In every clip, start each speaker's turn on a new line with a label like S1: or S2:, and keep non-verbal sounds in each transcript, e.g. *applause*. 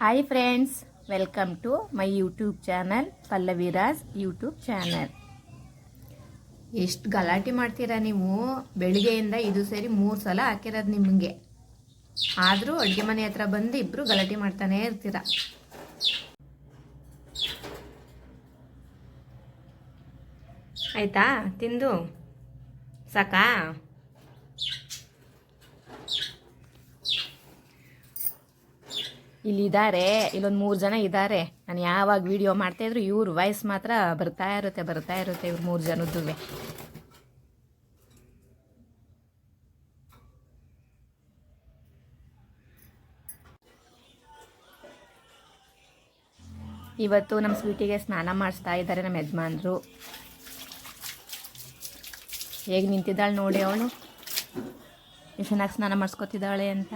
S1: Hi friends welcome to my YouTube channel Pallaviraj YouTube channel ಎಷ್ಟು ಗಲಾಟೆ ಮಾಡ್ತೀರಾ ನೀವು? ಬೆಳಿಗ್ಗೆಯಿಂದ ಇದು ಸೇರಿ ಮೂರು ಸಲ ಹಾಕಿರೋದು ನಿಮಗೆ. ಆದರೂ ಅಡುಗೆ ಮನೆ ಹತ್ರ ಬಂದು ಇಬ್ಬರು ಗಲಾಟೆ ಮಾಡ್ತಾನೆ ಇರ್ತೀರ? ಆಯ್ತಾ, ತಿಂದು? ಸಾಕಾ? ಇಲ್ಲಿದ್ದಾರೆ, ಇಲ್ಲೊಂದು ಮೂರು ಜನ ಇದ್ದಾರೆ. ನಾನು ಯಾವಾಗ ವಿಡಿಯೋ ಮಾಡ್ತಾಯಿದ್ರು ಇವ್ರ ವಾಯ್ಸ್ ಮಾತ್ರ ಬರ್ತಾ ಇರುತ್ತೆ ಬರ್ತಾ ಇರುತ್ತೆ ಇವ್ರ ಮೂರು ಜನದ್ದು. ಇವತ್ತು ನಮ್ಮ ಸ್ವೀಟಿಗೆ ಸ್ನಾನ ಮಾಡಿಸ್ತಾ ಇದ್ದಾರೆ ನಮ್ಮ ಯಜಮಾನ್ರು. ಹೇಗೆ ನಿಂತಿದ್ದಾಳೆ ನೋಡಿ ಅವಳು? ಎಷ್ಟು ಚೆನ್ನಾಗಿ ಸ್ನಾನ ಮಾಡಿಸ್ಕೊತಿದ್ದಾಳೆ ಅಂತ.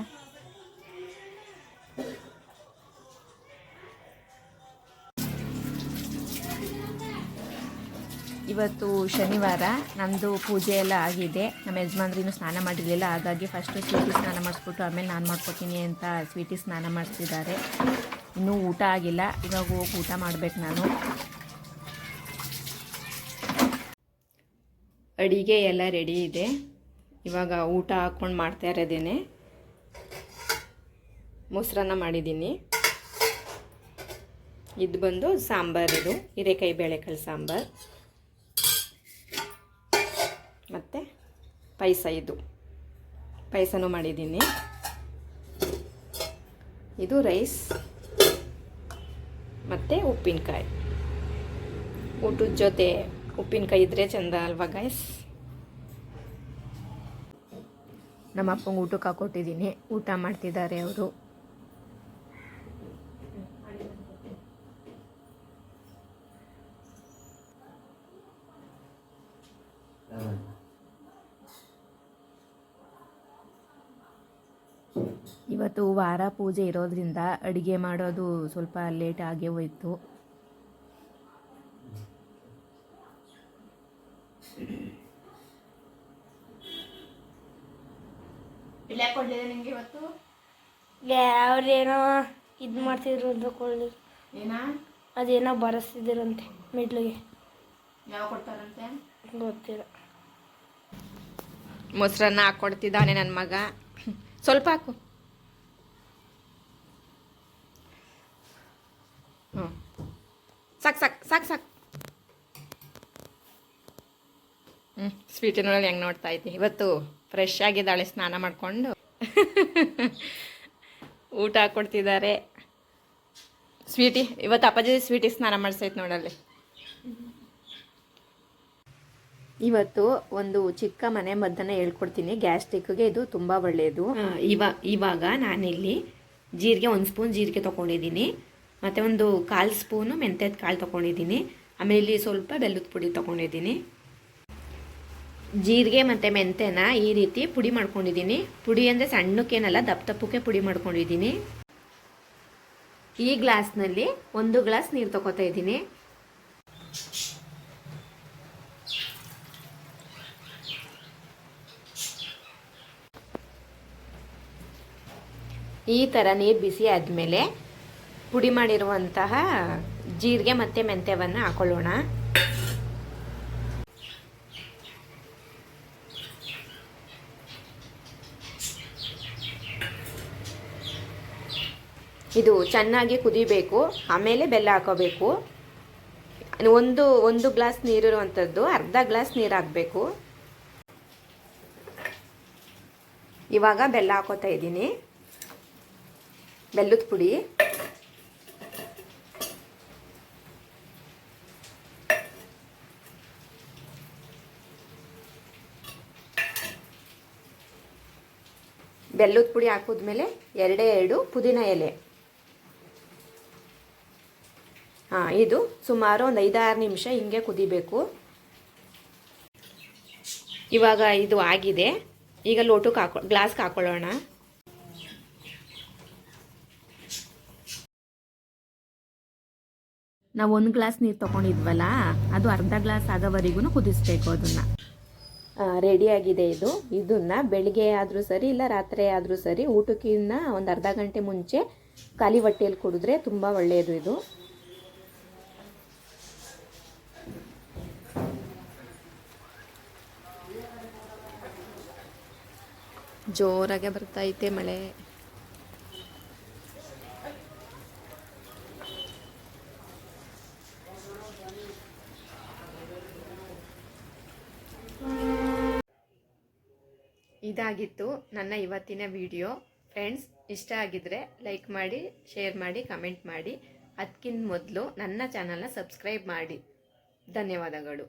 S1: ಇವತ್ತು ಶನಿವಾರ ನಮ್ಮದು ಪೂಜೆ ಎಲ್ಲ ಆಗಿದೆ. ನಮ್ಮ ಯಜಮಾನ್ರಿನೂ ಸ್ನಾನ ಮಾಡಿರಲಿಲ್ಲ. ಹಾಗಾಗಿ ಫಸ್ಟು ಸ್ವೀಟಿ ಸ್ನಾನ ಮಾಡಿಸ್ಬಿಟ್ಟು ಆಮೇಲೆ ನಾನು ಮಾಡ್ಕೊತೀನಿ ಅಂತ ಸ್ವೀಟಿ ಸ್ನಾನ ಮಾಡಿಸಿದ್ದಾರೆ. ಇನ್ನೂ ಊಟ ಆಗಿಲ್ಲ. ಇವಾಗ ಹೋಗಿ ಊಟ ಮಾಡ್ಬೇಕು ನಾನು. ಅಡಿಗೆ ಎಲ್ಲ ರೆಡಿ ಇದೆ. ಇವಾಗ ಊಟ ಹಾಕ್ಕೊಂಡು ಮಾಡ್ತಾ ಇರೋದೇನೆ. ಮೊಸರನ್ನ ಮಾಡಿದ್ದೀನಿ. ಇದು ಬಂದು ಸಾಂಬಾರು ಇದು. ಹೀರೆಕಾಯಿ, ಬೇಳೆಕಾಳು ಸಾಂಬಾರು. ಮತ್ತು ಪಾಯಸ ಇದು. ಪಾಯಸನೂ ಮಾಡಿದ್ದೀನಿ. ಇದು ರೈಸ್ ಮತ್ತು ಉಪ್ಪಿನಕಾಯಿ. ಊಟದ ಜೊತೆ ಉಪ್ಪಿನಕಾಯಿ ಇದ್ದರೆ ಚೆಂದ ಅಲ್ವಾ ಗೈಸ್ ನಮ್ಮ ಅಪ್ಪಂಗೆ ಊಟಕ್ಕೆ ಹಾಕೊಟ್ಟಿದ್ದೀನಿ. ಊಟ ಮಾಡ್ತಿದ್ದಾರೆ ಅವರು. ಇವತ್ತು ವಾರ ಪೂಜೆ ಇರೋದ್ರಿಂದ ಅಡುಗೆ ಮಾಡೋದು ಸ್ವಲ್ಪ ಲೇಟ್ ಆಗೇ ಹೋಯ್ತು. ನಿಮಗೆ ಇವತ್ತು?
S2: ಅವ್ರೇನೋ ಇದು ಮಾಡ್ತಿದ್ರು ಅಂತ ಕೊಳ್ಳಿ
S1: ಏನಾ?
S2: ಅದೇನೋ ಬರೆಸ್ತಿದ್ದೀರಂತೆ ಮಿಡ್ಲಿಗೆ
S1: ಯಾವ ಕೊಡ್ತಾರಂತೆ?
S2: ಗೊತ್ತಿಲ್ಲ.
S1: ಮೊಸರನ್ನ ಹಾಕ್ಕೊಡ್ತಿದ್ದಾನೆ ನನ್ನ ಮಗ. ಸ್ವಲ್ಪ ಹಾಕು ಹ್ಞೂ ಸಾಕು ಸಾಕು ಸಾಕು. ಸಾಕು ಹ್ಞೂ ಸ್ವೀಟಿನೊಳಗೆ ಹೆಂಗೆ ನೋಡ್ತಾ ಇದ್ದೀನಿ ಇವತ್ತು ಫ್ರೆಶ್ ಆಗಿದ್ದಾಳೆ ಸ್ನಾನ ಮಾಡಿಕೊಂಡು *laughs* ಊಟ ಹಾಕ್ಕೊಡ್ತಿದ್ದಾರೆ ಸ್ವೀಟಿ ಇವತ್ತು ಅಪ್ಪಾಜಿ ಸ್ವೀಟಿ ಸ್ನಾನ ಮಾಡಿಸೈತೆ ನೋಡಲ್ಲಿ. ಇವತ್ತು ಒಂದು ಚಿಕ್ಕ ಮನೆ ಮದ್ದನ್ನ ಹೇಳ್ಕೊಡ್ತೀನಿ. ಗ್ಯಾಸ್ಟ್ರಿಕ್ಗೆ ಇದು ತುಂಬ ಒಳ್ಳೆಯದು ಇವಾಗ ಇವಾಗ ನಾನಿಲ್ಲಿ ಜೀರಿಗೆ ಒಂದು ಸ್ಪೂನ್ ಜೀರಿಗೆ ತೊಗೊಂಡಿದ್ದೀನಿ. ಮತ್ತು ಒಂದು ಕಾಲು ಸ್ಪೂನು ಮೆಂತ್ಯದ ಕಾಳು ತೊಗೊಂಡಿದ್ದೀನಿ. ಆಮೇಲೆ ಇಲ್ಲಿ ಸ್ವಲ್ಪ ಬೆಲ್ಲದ ಪುಡಿ ತೊಗೊಂಡಿದ್ದೀನಿ. ಜೀರಿಗೆ ಮತ್ತು ಮೆಂತ್ಯನ ಈ ರೀತಿ ಪುಡಿ ಮಾಡ್ಕೊಂಡಿದ್ದೀನಿ. ಪುಡಿ ಅಂದರೆ ಸಣ್ಣಕ್ಕೇನಲ್ಲ, ದಪ್ಪ ದಪ್ಪಕ್ಕೆ ಪುಡಿ ಮಾಡ್ಕೊಂಡಿದ್ದೀನಿ. ಈ ಗ್ಲಾಸ್ನಲ್ಲಿ ಒಂದು ಗ್ಲಾಸ್ ನೀರು ತಗೋತಾ ಇದ್ದೀನಿ. ಈ ಥರ ನೀರು ಬಿಸಿ ಆದಮೇಲೆ ಪುಡಿ ಮಾಡಿರುವಂತಹ ಜೀರಿಗೆ ಮತ್ತು ಮೆಂತ್ಯವನ್ನು ಹಾಕೊಳ್ಳೋಣ. ಇದು ಚೆನ್ನಾಗಿ ಕುದಿಬೇಕು, ಆಮೇಲೆ ಬೆಲ್ಲ ಹಾಕೋಬೇಕು. ಒಂದು ಒಂದು ಗ್ಲಾಸ್ ನೀರಿರುವಂಥದ್ದು ಅರ್ಧ ಗ್ಲಾಸ್ ನೀರು ಹಾಕಬೇಕು. ಇವಾಗ ಬೆಲ್ಲ ಹಾಕೋತಾ ಇದ್ದೀನಿ. ಬೆಲ್ಲದ ಪುಡಿ. ಬೆಲ್ಲದ ಪುಡಿ ಹಾಕಿದ್ಮೇಲೆ ಎರಡೇ ಎರಡು ಪುದೀನ ಎಲೆ. ಹಾಂ, ಇದು ಸುಮಾರು ಒಂದು ಐದಾರು ನಿಮಿಷ ಹಿಂಗೆ ಕುದಿಬೇಕು. ಇವಾಗ ಇದು ಆಗಿದೆ. ಈಗ ಲೋಟಕ್ಕೆ ಹಾಕೊ ಗ್ಲಾಸ್ಗೆ ಹಾಕೊಳ್ಳೋಣ. ನಾವು ಒಂದು ಗ್ಲಾಸ್ ನೀರು ತೊಗೊಂಡಿದ್ವಲ್ಲ, ಅದು ಅರ್ಧ ಗ್ಲಾಸ್ ಆಗೋವರೆಗೂ ಕುದಿಸ್ಬೇಕು ಅದನ್ನು. ರೆಡಿಯಾಗಿದೆ ಇದು. ಇದನ್ನು ಬೆಳಿಗ್ಗೆ ಆದರೂ ಸರಿ, ಇಲ್ಲ ರಾತ್ರಿ ಆದರೂ ಸರಿ ಊಟಕ್ಕಿನ್ನ ಒಂದು ಅರ್ಧ ಗಂಟೆ ಮುಂಚೆ ಖಾಲಿ ಹೊಟ್ಟೆಯಲ್ಲಿ ಕುಡಿದ್ರೆ ತುಂಬ ಒಳ್ಳೆಯದು ಇದು. ಜೋರಾಗೆ ಬರ್ತೈತೆ ಮಳೆ. ಇದಾಗಿತ್ತು ನನ್ನ ಇವತ್ತಿನ ವಿಡಿಯೋ. ಫ್ರೆಂಡ್ಸ್, ಇಷ್ಟ ಆಗಿದ್ರೆ ಲೈಕ್ ಮಾಡಿ, ಶೇರ್ ಮಾಡಿ, ಕಮೆಂಟ್ ಮಾಡಿ. ಅದಕ್ಕಿಂತ ಮೊದಲು ನನ್ನ ಚಾನಲ್ನ ಸಬ್ಸ್ಕ್ರೈಬ್ ಮಾಡಿ. ಧನ್ಯವಾದಗಳು.